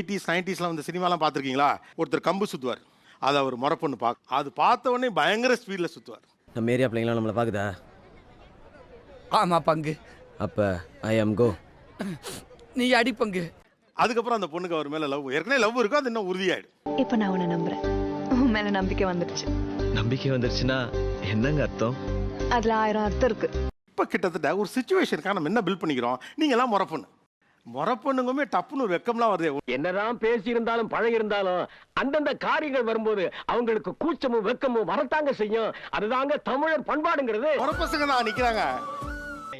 Eighties நைன்டிஸ்லாம் வந்து சினிமாலாம் பார்த்துருக்கீங்களா? ஒருத்தர் கம்பு சுற்றுவார் அதை அவர் முறப்பொண்ணு பார்க்க அது பார்த்த உடனே பயங்கர ஸ்பீடில் சுற்றுவார் நம்ம ஏரியா பிள்ளைங்களாம் நம்மளை பார்க்குதா? ஆமா பங்கு. அப்போ ஐ அம் கோ நீ அடி பங்கு. அதுக்கப்புறம் அந்த பொண்ணுக்கு அவர் மேலே லவ் ஏற்கனவே லவ் இருக்கும் அது இன்னும் உறுதியாயிடும். இப்ப நான் உன்னை நம்புறேன். உன் மேல நம்பிக்கை வந்துடுச்சு. நம்பிக்கை வந்துருச்சுன்னா என்னங்க அர்த்தம்? அதுல ஆயிரம் அர்த்தம் இருக்கு. இப்போ கிட்டத்தட்ட ஒரு சுச்சுவேஷனுக்காக நம்ம என்ன பில்ட் பண்ணிக்கிறோம்? நீங்களாம் முறப்பொண்ணு முறப்பொண்ணுங்குமே டப்புன்னு ஒரு வெக்கம்லாம் வருது. என்னதான் பேசி இருந்தாலும் பழகி இருந்தாலும் அந்தந்த காரியங்கள் வரும்போது அவங்களுக்கு கூச்சமும் வெக்கமும் வரத்தாங்க செய்யும். அதுதாங்க தமிழர் பண்பாடுங்கிறது. முறப்பசங்க தான் நிற்கிறாங்க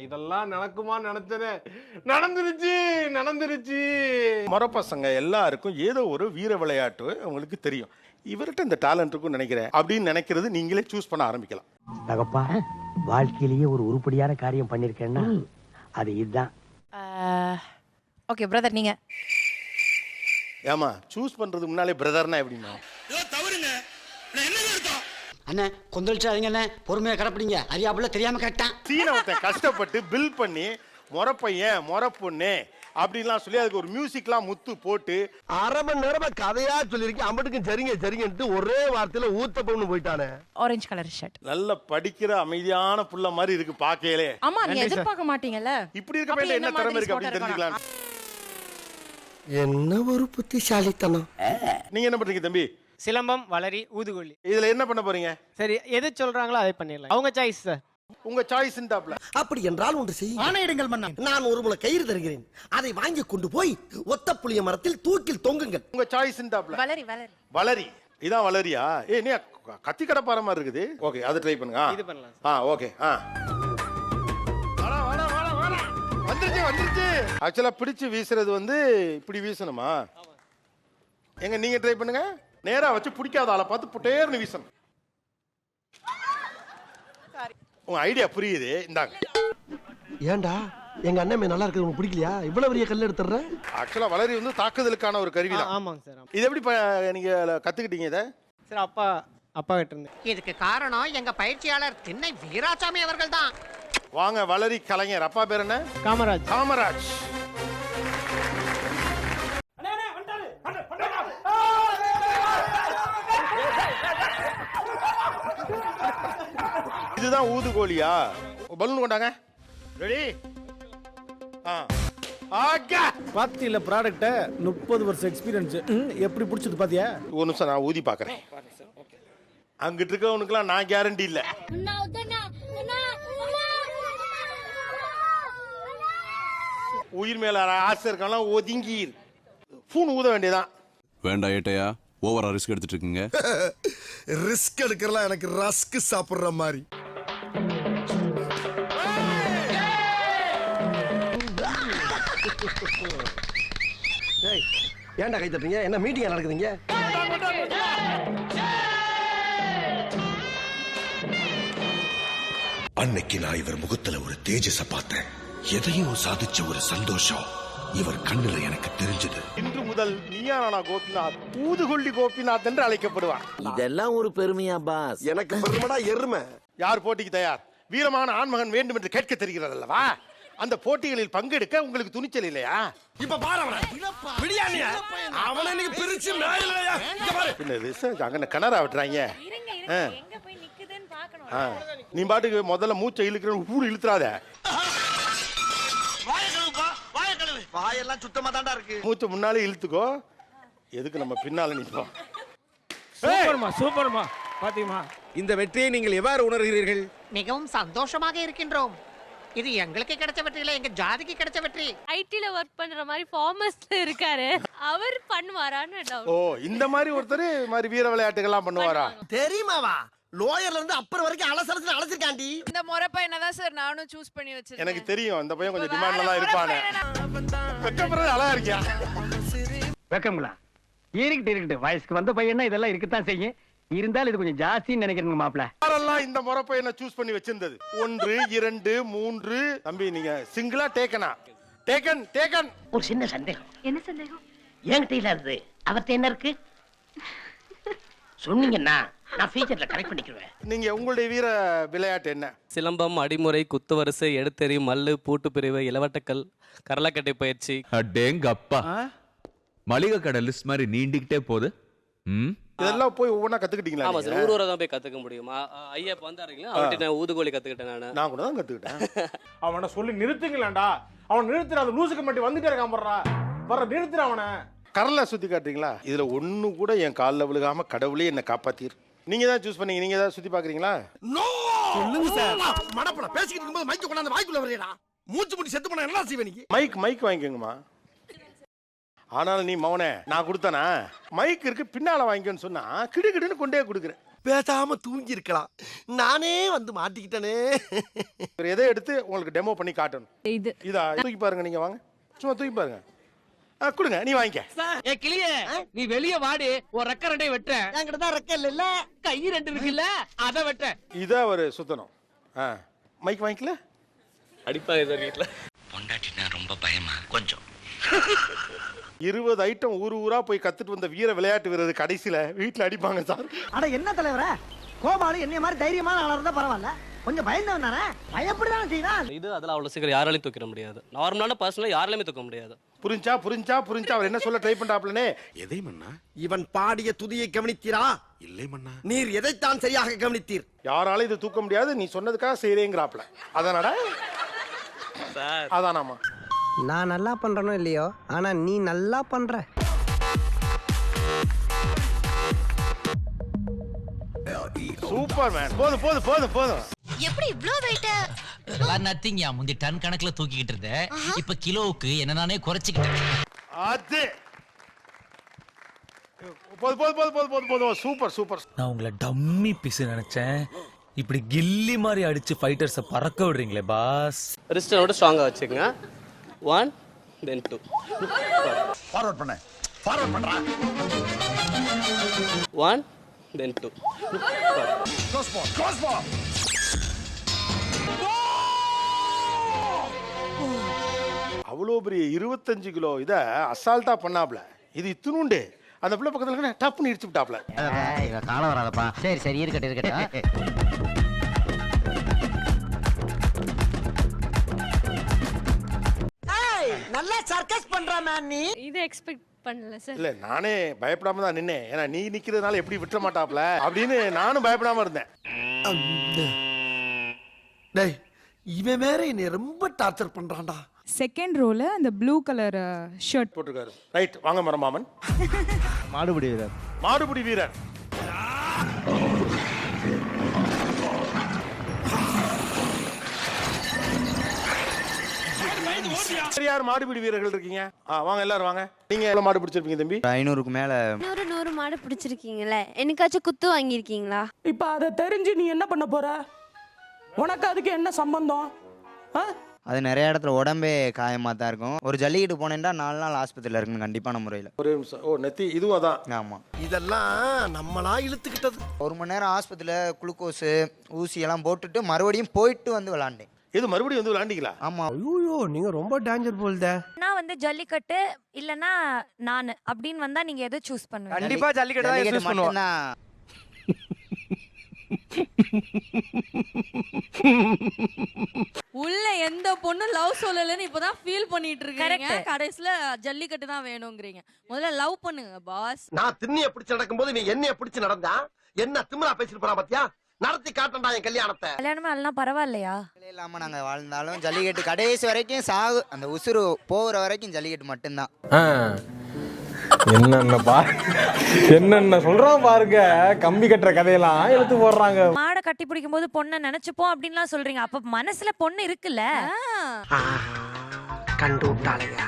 இதெல்லாம் நடக்குமா நினைச்சனே நடந்துருச்சு நடந்துருச்சு. முறப்பசங்க எல்லாருக்கும் ஏதோ ஒரு வீர விளையாட்டு உங்களுக்கு தெரியும். இவர்கிட்ட இந்த டேலண்ட் இருக்கும்னு நினைக்கிறேன். அப்படின்னு நினைக்கிறது நீங்களே சூஸ் பண்ண ஆரம்பிக்கலாம். தகப்பா வாழ்க்கையிலேயே ஒரு உருப்படியான காரியம் பண்ணிருக்கேன்னா அது இதுதான். ஓகே பிரதர் நீங்க. ஏமா சூஸ் பண்றதுக்கு முன்னாலே பிரதர்னா எப்படிமா அண்ணே கொந்தளிச்சாதீங்க அண்ணே. பொறுமையா கடப்பிடிங்க. அறியாப்புல தெரியாம கேட்டான். சீனை ஒருத்தன் கஷ்டப்பட்டு பில் பண்ணி முறப்பையன் முறப்பொண்ணு அப்படின்லாம் சொல்லி அதுக்கு ஒரு மியூசிக்லாம் முத்து போட்டு அரை மணி நேரமா கதையா சொல்லிருக்கேன் அம்பட்டுக்கும் சரிங்க சரிங்கன்ட்டு ஒரே வார்த்தையில ஊத்த பொண்ணு போயிட்டானே. ஆரஞ்சு கலர் ஷர்ட் நல்ல படிக்கிற அமைதியான புள்ள மாதிரி இருக்கு பாக்கையிலே. ஆமா நீங்க எதிர்பார்க்க மாட்டீங்கல்ல. இப்படி இருக்க என்ன திறமை இருக்கு அப்படின்னு? தெரிஞ்சுக்கலாம் என்ன ஒரு புத்திசாலித்தனம்? நீங்க என்ன பண்றீங்க தம்பி? சிலம்பம் வளரி ஊதுகொல்லி இதுல என்ன பண்ண போறீங்க? சரி எது சொல்றாங்களோ அதை பண்ணிடலாம். அவங்க சாய்ஸ் சார் உங்க சாய்ஸ் அப்படி என்றால் ஒன்று செய் ஆணையிடுங்கள் மன்னா. நான் ஒரு முளை கயிறு தருகிறேன். அதை வாங்கி கொண்டு போய் ஒத்த புளிய மரத்தில் தூக்கில் தொங்குங்கள். உங்க சாய்ஸ் வளரி வளரி. வளரி. இதான் வளரியா? ஏ நீ கத்தி கடப்பாற மாதிரி இருக்குது. ஓகே அதை ட்ரை பண்ணுங்க. இது பண்ணலாம் ஆ ஓகே ஆ. வந்துருச்சு வந்துருச்சு. ஆக்சுவலா பிடிச்சு வீசுறது வந்து இப்படி வீசணுமா? எங்க நீங்க ட்ரை பண்ணுங்க. நேரா வச்சு பிடிக்காத ஆளை பார்த்து புட்டேர்னு வீசணும். உங்க ஐடியா புரியுது. இந்தாங்க. ஏன்டா? எங்க அண்ணன் நல்லா இருக்குது உனக்கு பிடிக்கலையா? இவ்வளவு பெரிய கல் எடுத்துற ஆக்சுவலா வளரி வந்து தாக்குதலுக்கான ஒரு கருவி தான். ஆமாங்க சார் இது எப்படி ப- நீங்க கத்துக்கிட்டீங்க இதை? சார் அப்பா அப்பா கிட்ட இருந்து. இதுக்கு காரணம் எங்க பயிற்சியாளர் திண்ணை வீராசாமி அவர்கள் தான். வாங்க வளரி கலைஞர். அப்பா பேர் என்ன? காமராஜ். காமராஜ். இதுதான் ஊதுகோலியா? பலூன் கொண்டாங்க. ரெடி ஆ. ஆக்கா பாத்தியில ப்ராடக்ட்ட முப்பது வருஷம் எக்ஸ்பீரியன்ஸ் எப்படி பிடிச்சது பாத்தியா? ஒரு நிமிஷம் நான் ஊதி பார்க்கறேன். அங்கிட்டு இருக்கவனுக்குலாம் நான் கேரண்டி இல்லை. உயிர் மேல ஆசை இருக்கலாம் ஒதுங்கி ஃபூன் ஊத வேண்டியதான் வேண்டாம் ஏட்டையா? ஓவரா ரிஸ்க் எடுத்துட்டு இருக்கீங்க. ரிஸ்க் எடுக்கிறலாம் எனக்கு ரஸ்க் சாப்பிடுற மாதிரி. ஏன்டா கை தட்டுறீங்க? என்ன மீட்டிங் நடக்குதுங்க? அன்னைக்கு நான் இவர் முகத்துல ஒரு தேஜஸ பார்த்தேன். எதையும் சாதிச்ச ஒரு சந்தோஷம் இவர் கண்ணுல எனக்கு தெரிஞ்சது. இன்று முதல் நீயானா கோபிநாத் ஊதுகொல்லி கோபிநாத் என்று அழைக்கப்படுவார். இதெல்லாம் ஒரு பெருமையா பாஸ்? எனக்கு பெருமடா எருமை. யார் போட்டிக்கு தயார்? வீரமான ஆண்மகன் வேண்டும் என்று கேட்க தெரிகிறது அல்லவா அந்த போட்டிகளில் பங்கெடுக்க உங்களுக்கு துணிச்சல் இல்லையா? இப்ப பாரு அவனை. அவனை இன்னைக்கு பிரிச்சு மேலையா இங்க பாரு. பின்ன அங்கே கிணறா விட்டுறாங்க? ஆ. ஆ. நீ பாட்டுக்கு முதல்ல மூச்சை இழுக்கிற ஊர் இழுத்துறாத. வாயெல்லாம் சுத்தமா தாண்டா இருக்கு. மூச்சை முன்னாலே இழுத்துக்கோ. எதுக்கு நம்ம பின்னால நிற்போம் சூப்பர்மா சூப்பர்மா. பாத்தீங்களா? இந்த வெற்றியை நீங்கள் எவ்வாறு உணர்கிறீர்கள்? மிகவும் சந்தோஷமாக இருக்கின்றோம். இது எங்களுக்கு கிடைச்ச வெற்றி இல்ல எங்க ஜாதிக்கு கிடைச்ச வெற்றி. ஐடில ஒர்க் பண்ற மாதிரி ஃபார்மஸ்ல இருக்காரு. அவர் பண்ணுவாரான்னு ஓ இந்த மாதிரி ஒருத்தர் மாதிரி வீர விளையாட்டுகள்லாம் பண்ணுவாரா? தெரியுமாவா? லோயர்ல இருந்து அப்புறம் வரைக்கும் அலசலத்துல அழைச்சிருக்காண்டி இந்த முறை பையனை தான் சார் நானும் சூஸ் பண்ணி வச்சிருக்கேன். எனக்கு தெரியும் அந்த பையன் கொஞ்சம் டிமாண்ட்ல தான் இருப்பானு. வெக்கப்படுறது அழகா இருக்கியா? வெக்கங்களா இருக்கட்டு இருக்கட்டு. வயசுக்கு வந்த பையனா இதெல்லாம் இருக்கத்தான் செய்யும். இருந்தாலும் இது கொஞ்சம் ஜாஸ்தின்னு நினைக்கிறேங்க மாப்பிள்ள. யாரெல்லாம் இந்த முறை பையனை சூஸ் பண்ணி வச்சிருந்தது? ஒன்று இரண்டு மூன்று. தம்பி நீங்க சிங்கிளா டேக்கனா டேக்கன் டேக்கன் ஒரு சின்ன சந்தேகம். என்ன சந்தேகம்? என்கிட்ட இல்லாதது அவர்கிட்ட என்ன இருக்கு? சொன்னீங்கன்னா நான் பண்ணிக்குவேன் நீங்க உங்களுடைய வீர விளையாட்டு என்ன? சிலம்பம் அடிமுறை குத்துவரிசை எடுத்தெறி மல்லு பூட்டு பிரிவு இளவட்டக்கல் கரலக்கட்டை பயிற்சி. அடேங்க அப்பா மளிகை கடை லிஸ்ட் மாதிரி நீண்டிக்கிட்டே போகுது. ம்? இதெல்லாம் போய் ஒவ்வொன்றா கத்துக்கிட்டீங்களா ஆமா? சார் ஊர் ஊரா தான் போய் கத்துக்க முடியும். ஐயப்ப வந்தாருங்களா? அவர்கிட்ட நான் ஊதுகோலி கத்துக்கிட்டேன் நான். நான் கூட தான் கத்துக்கிட்டேன். அவனை சொல்லி நிறுத்துங்களேன்டா. அவன் நிறுத்துற அந்த லூசுக்கு மட்டும் வந்துட்டே இருக்கான் போடுறா. வர நிறுத்துற அவனை. கரலை சுத்தி காட்டுறீங்களா? இதுல ஒண்ணு கூட என் காலில் விழுகாம கடவுளே என்னை காப்பாத்திரு. நீங்க தான் சூஸ் பண்ணீங்க. நீங்க ஏதாவது சுத்தி பாக்குறீங்களா நோ சொல்லுங்க சார் மடப்பட பேசிக்கிட்டு இருக்கும்போது மைக்க கொண்டாந்து வாய்க்குள்ள வரையடா மூச்சு முடி செத்து போனா என்ன செய்வே நீ மைக் மைக் வாங்கிக்கோங்கம்மா. ஆனாலும் நீ மவனே நான் கொடுத்தனா? மைக் இருக்கு பின்னால வாங்கிக்கோன்னு சொன்னா கிடுகிடுன்னு கொண்டே கொடுக்குறேன். பேசாம தூங்கி இருக்கலாம் நானே வந்து மாட்டிக்கிட்டனே. எதை எடுத்து உங்களுக்கு டெமோ பண்ணி காட்டணும்? இது. இதா? தூக்கி பாருங்க நீங்க வாங்க. சும்மா தூக்கி பாருங்க. கொடுங்க நீ வாங்கிக்க. ஏ கிளிய நீ வெளிய வாடி ஒரு ரெக்க ரெண்டே வெட்ட என்கிட்ட தான் ரெக்க இல்ல கை ரெண்டு இருக்குல்ல அத வெட்ட இதை அவர் சுத்தணும். ஆ. மைக் வாங்கிக்கல? அடிப்பாங்க சார் வீட்டுல. பொண்டாட்டினா ரொம்ப பயமா? கொஞ்சம். இருபது ஐட்டம் ஊர் ஊரா போய் கத்துட்டு வந்த வீர விளையாட்டு வீரர் கடைசியில வீட்டுல அடிப்பாங்க சார். அட என்ன தலைவர? கோபாலு என்னைய மாதிரி தைரியமான ஆளா இருந்தா பரவாயில்ல. கொஞ்சம் பயந்தவன் தானே? பயப்படதான் செய்தான் இது அதெல்லாம் அவ்வளவு சீக்கிரம் யாராலையும் தூக்கிட முடியாது. நார்மலான பர்சனல யாராலையுமே தூக்க முடியாது. புரிஞ்சா புரிஞ்சா புரிஞ்சா அவர் என்ன சொல்ல ட்ரை பண்றாப்லனே? எதை மன்னா? இவன் பாடிய துதியை கவனித்தீரா? இல்லை மன்னா. நீர் எதைத்தான் சரியாக கவனித்தீர்? யாராலும் இது தூக்க முடியாது நீ சொன்னதுக்காக செய்யறேங்கிறாப்ல அதானடா? அதானாமா? நான் நல்லா பண்றனோ இல்லையோ? ஆனா நீ நல்லா பண்ற. சூப்பர் மேன் போதும் போதும் போதும் போதும். எப்படி இவ்ளோ வெயிட் நத்திங்கயா முந்தி டன் கணக்குல தூக்கிக்கிட்டு இருந்தேன். இப்ப கிலோவுக்கு என்ன நானே குறைச்சிக்கிட்டேன். அது. போதும் போதும் போதும் போதும் போதும் போதும் சூப்பர் சூப்பர் நான் உங்களை டம்மி பிசு நினைச்சேன். இப்படி கில்லி மாதிரி அடிச்சு ஃபைட்டர்ஸை பறக்க விடுறீங்களே பாஸ் ரிஸ்டனோட ஸ்ட்ராங்கா வச்சுக்கங்க. ஒன் தென் டூ ஃபார்வர்ட் பண்ண. ஃபார்வர்ட் பண்றா. ஒன் தென் டூ க்ளோஸ் போ க்ளோஸ் போ அவ்வளோ பெரிய இருபத்தஞ்சு கிலோ இதை அசால்ட்டா பண்ணாப்ல. இது இத்தினுண்டு அந்த பிள்ளை பக்கத்துல இருக்க டப்புன்னு இடிச்சு விட்டாப்ல. காலம் வராதப்பா. சரி சரி இருக்கட்டும் இருக்கட்டும். நல்லா சர்க்கஸ் பண்ற மேன் நீ. இது எக்ஸ்பெக்ட் பண்ணல சார் இல்ல நானே பயப்படாம தான் நின்னேன். ஏன்னா நீ நிக்கிறதுனால எப்படி விட்டுற மாட்டாப்ல அப்படின்னு நானும் பயப்படாம இருந்தேன். டேய் இவன் வேற என்னை ரொம்ப டார்ச்சர் பண்றான்டா. செகண்ட் ரோல அந்த ப்ளூ கலர் ஷர்ட் போட்டிருக்காரு. ரைட் வாங்க மரமாமன். மாடுபிடி வீரர். மாடுபிடி வீரர். சரி, யார் மாடுபிடி வீரர்கள் இருக்கீங்க? ஆ வாங்க எல்லாரும் வாங்க. நீங்க எவ்வளவு மாடு பிடிச்சிருப்பீங்க தம்பி? ஐநூறுக்கு மேல. நூறு நூறு மாடு பிடிச்சிருக்கீங்கல்ல. என்னைக்காச்சும் குத்து வாங்கியிருக்கீங்களா? இப்ப அதை தெரிஞ்சு நீ என்ன பண்ண போற? உனக்கு அதுக்கு என்ன சம்பந்தம்? அது நிறைய இடத்துல உடம்பே காயமா தான் இருக்கும். ஒரு ஜல்லிக்கட்டு போனேன்டா நாலு நாள் ஆஸ்பத்திரியில் இருக்கணும் கண்டிப்பான முறையில் ஒரு நிமிஷம். ஓ நெத்தி இதுவும் அதான். ஆமா. இதெல்லாம் நம்மளா இழுத்துக்கிட்டது. ஒரு மணி நேரம் ஆஸ்பத்திரியில் குளுக்கோஸு ஊசி எல்லாம் போட்டுட்டு மறுபடியும் போயிட்டு வந்து விளாண்டேன். இது மறுபடியும் வந்து விளாண்டிங்களா? ஆமா. ஐயோ நீங்க ரொம்ப டேஞ்சர் போல்தே. நான் வந்து ஜல்லிக்கட்டு இல்லனா நான் அப்படின்னு வந்தா நீங்க எதை சூஸ் பண்ணுவீங்க? கண்டிப்பா ஜல்லிக்கட்டு தான் யூஸ் பண்ணுவோம். மட்டும்தான். பொண்ணும் லவ் சொல்லலன்னு இப்பதான் ஃபீல் பண்ணிட்டு இருக்கீங்க கடைசில ஜல்லிக்கட்டு தான் வேணுங்கிறீங்க. முதல்ல லவ் பண்ணுங்க பாஸ் நான் திண்ணிய பிடிச்சு நடக்கும்போது நீ என்னைய பிடிச்சு நடந்தா? என்ன திமிரா பேசிட்டு போறா பாத்தியா? நடத்தி காட்டண்டா என் கல்யாணத்தை. கல்யாணமே எல்லாம் பரவாயில்லையா? வேலை இல்லாம நாங்க வாழ்ந்தாலும் ஜல்லிக்கட்டு கடைசி வரைக்கும் சாகு அந்த உசுறு போகிற வரைக்கும் ஜல்லிக்கட்டு மட்டும்தான். என்னென்ன பா என்னென்ன சொல்றான் பாருங்க. கம்பி கட்டுற கதையெல்லாம் எடுத்து போடுறாங்க. மாடை கட்டி பிடிக்கும் போது பொண்ணை நினைச்சுப்போம் அப்படின்லாம் சொல்றீங்க. அப்ப மனசுல பொண்ணு இருக்குல்ல? கண்டு விட்டாளையா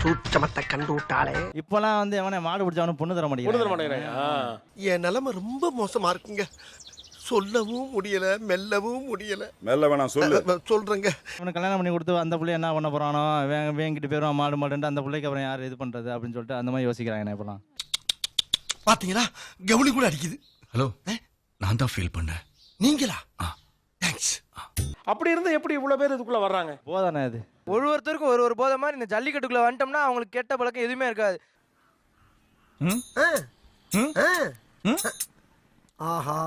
சூச்சமத்தை கண்டு விட்டாளே இப்பெல்லாம் வந்து எவனே மாடு பிடிச்சவனு பொண்ணு தர மாட்டேங்கிறேன். என் நிலைமை ரொம்ப மோசமா இருக்குங்க. சொல்லவும் முடியல மெல்லவும் முடியல. மெல்ல வேணாம் சொல்லு. சொல்றேங்க. அவனுக்கு கல்யாணம் பண்ணி கொடுத்து அந்த பிள்ளை என்ன பண்ண போறானோ வே- வேங்கிட்டு போயிடும் மாடு மாடுன்ட்டு அந்த பிள்ளைக்கு அப்புறம் யார் இது பண்றது அப்படின்னு சொல்லிட்டு அந்த மாதிரி யோசிக்கிறாங்க இப்பெல்லாம். பாத்தீங்களா? கவுனி கூட அடிக்குது. ஹலோ நான் தான் ஃபீல் பண்ணேன். நீங்களா? தேங்க்ஸ் அப்படி இருந்தா எப்படி இவ்வளவு பேர் இதுக்குள்ள வர்றாங்க? போதானே அது ஒரு ஒருத்தருக்கும் ஒரு ஒரு போதை மாதிரி இந்த ஜல்லிக்கட்டுக்குள்ள வந்துட்டோம்னா அவங்களுக்கு கெட்ட பழக்கம் எதுவுமே இருக்காது. ஆஹா.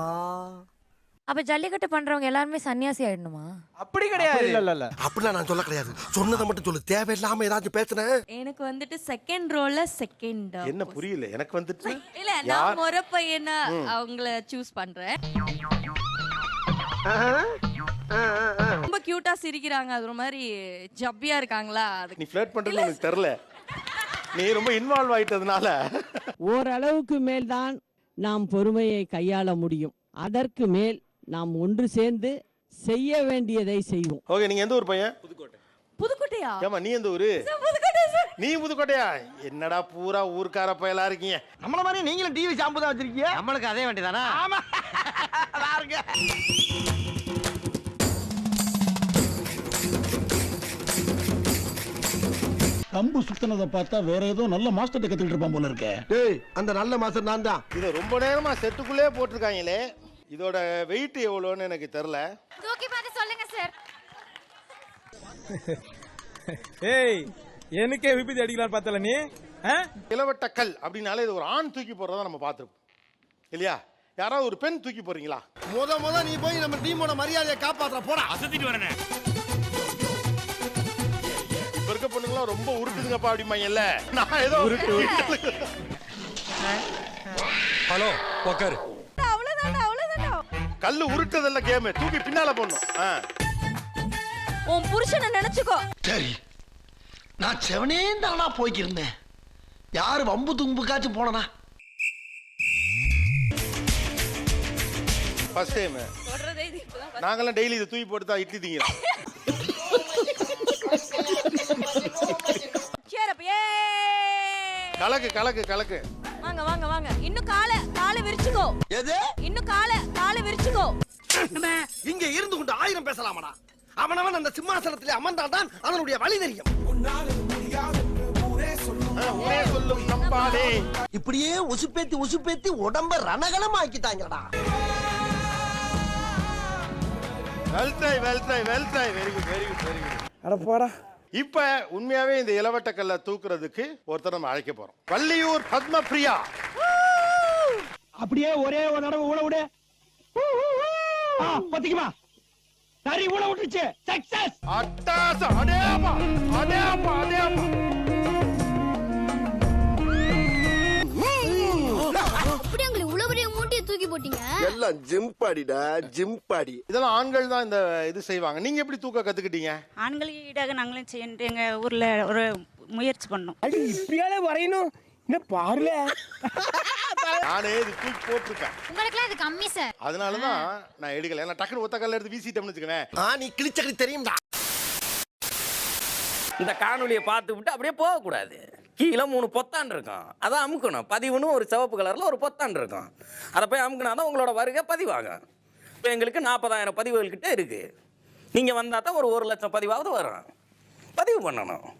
அப்ப ஜல்லிக்கட்டு பண்றவங்க எல்லாருமே சன்னியாசி ஆயிடணுமா? அப்படி கிடையாது. இல்ல இல்ல இல்ல. அப்படிலாம் நான் சொல்ல கிடையாது. சொன்னதை மட்டும் சொல்லு. தேவையில்லாம ஏதாச்சும் பேசுனேன் எனக்கு வந்துட்டு செகண்ட் ரோல செகண்ட் என்ன புரியல? எனக்கு வந்துட்டு இல்ல நான் முறை பையனா அவங்கள சூஸ் பண்றேன். ரொம்ப கியூட்டா சிரிக்கிறாங்க. அது ஒரு மாதிரி ஜப்பியா இருக்காங்களா? அது நீ ஃபிளர்ட் பண்றது உனக்கு தெரியல. நீ ரொம்ப இன்வால்வ் ஆயிட்டதுனால. ஓரளவுக்கு மேல்தான் நாம் பொறுமையை கையாள முடியும். அதற்கு மேல் நாம் ஒன்று சேர்ந்து செய்ய வேண்டியதை செய்வோம். ஓகே நீங்க எந்த ஊர் பையன்? புதுக்கோட்டையா? ஏமா நீ எந்த ஊரு? புதுக்கோட்டை நீ புதுக்கோட்டையா? என்னடா பூரா ஊர்க்கார பயலா இருக்கீங்க? நம்மள மாதிரி நீங்களும் டிவி ஷாம்பு தான் வச்சிருக்கீங்க? நம்மளுக்கு அதே வண்டி தானே ஆமா கம்பு சுத்தினதை பார்த்தா வேற ஏதோ நல்ல மாஸ்டர் கத்துக்கிட்டு இருப்பான் போல இருக்கே. டேய் அந்த நல்ல மாசம் நான் தான் இதை ரொம்ப நேரமா செட்டுக்குள்ளே போட்டிருக்காங்களே. இதோட வெயிட் எவ்வளோன்னு எனக்கு தெரியல தூக்கி பார்த்து சொல்லுங்க சார் ஏய் எனக்கே விபத்து அடிக்கலாம் பார்த்தல நீ? இளவட்ட கல் அப்படின்னாலே இது ஒரு ஆண் தூக்கி போடுறதா நம்ம பார்த்துருப்போம். இல்லையா? யாராவது ஒரு பெண் தூக்கி போறீங்களா முத முத நீ போய் நம்ம டீமோட மரியாதையை காப்பாத்துற போடா. இப்ப இருக்க பொண்ணுங்களாம் ரொம்ப உருட்டுதுங்கப்பா அப்படிம்பாங்கல்ல நான் ஏதோ உருட்டு ஹலோ உக்காரு. அவ்வளவுதான்டா அவ்வளவுதான்டா. கல்லு உருட்டுதல்ல கேம் தூக்கி பின்னால போடணும். ஆ. உன் புருஷனை நினைச்சுக்கோ. சரி. நான் செவனே தானா போய்க்கிருந்தேன். யாரு வம்பு தும்புக்காச்சும் போனனா? ஃபர்ஸ்ட் டைம் நாங்கெல்லாம் டெய்லி இதை தூக்கி போட்டு தான் இட்லி திங்கிறோம். கலக்கு கலக்கு கலக்கு. வாங்க வாங்க வாங்க. இன்னும் காலை காலை விரிச்சுக்கோ. எது? இன்னும் காலை காலை விரிச்சுக்கோ. இங்க இருந்து கொண்டு ஆயிரம் பேசலாமடா? அவனவன் அந்த சிம்மாசனத்திலே அமர்ந்தால்தான் அதனுடைய வழி தெரியும். ஊரே சொல்லும். நம்பாதே. இப்படியே உசுப்பேத்தி உசுப்பேத்தி உடம்ப ரணகலம் ஆக்கிட்டாங்கடா well try well try well try very good very good very good அட போடா. இப்ப உண்மையாவே இந்த இளவட்ட கல்லை தூக்குறதுக்கு ஒருத்தர் நம்ம அழைக்க போறோம். வள்ளியூர் பத்மபிரியா. அப்படியே ஒரே ஒரு தடவை ஊழ விடு. பத்திக்குமா? சரி ஊழ விட்டுருச்சு. சக்சஸ் அட்டாச அடேப்பா அடேப்பா அடேப்பா. தூக்கி போட்டீங்க? எல்லாம் ஜிம் பாடிடா ஜிம் பாடி இதெல்லாம் ஆண்கள் தான் இந்த இது செய்வாங்க. நீங்க எப்படி தூக்க கத்துக்கிட்டீங்க? ஆண்களுக்கு ஈடாக நாங்களும் செய்ய எங்க ஊர்ல ஒரு முயற்சி பண்ணோம். அடி இப்படியாலே வரையணும். என்ன பாருல. நானே இது தூக்கி போட்டிருக்கேன். உங்களுக்குலாம் இது கம்மி சார் அதனாலதான் நான் எடுக்கல. ஏன்னா டக்குனு ஒத்த கல்ல எடுத்து வீசிட்டோம்னு வச்சுக்கவேன் ஆ நீ கிழிச்சக்கடி தெரியும்டா. இந்த காணொலியை பார்த்து விட்டு அப்படியே போகக்கூடாது. கீழே மூணு பொத்தான் இருக்கும். அதை அமுக்கணும். பதிவுன்னு ஒரு சிவப்பு கலரில் ஒரு பொத்தான் இருக்கும். அதை போய் அமுக்கினா தான் உங்களோட வருகை பதிவாகும். இப்போ எங்களுக்கு நாற்பதாயிரம் பதிவுகள்கிட்ட இருக்குது நீங்கள் வந்தால் தான் ஒரு ஒரு லட்சம் பதிவாவது வரும். பதிவு பண்ணணும்.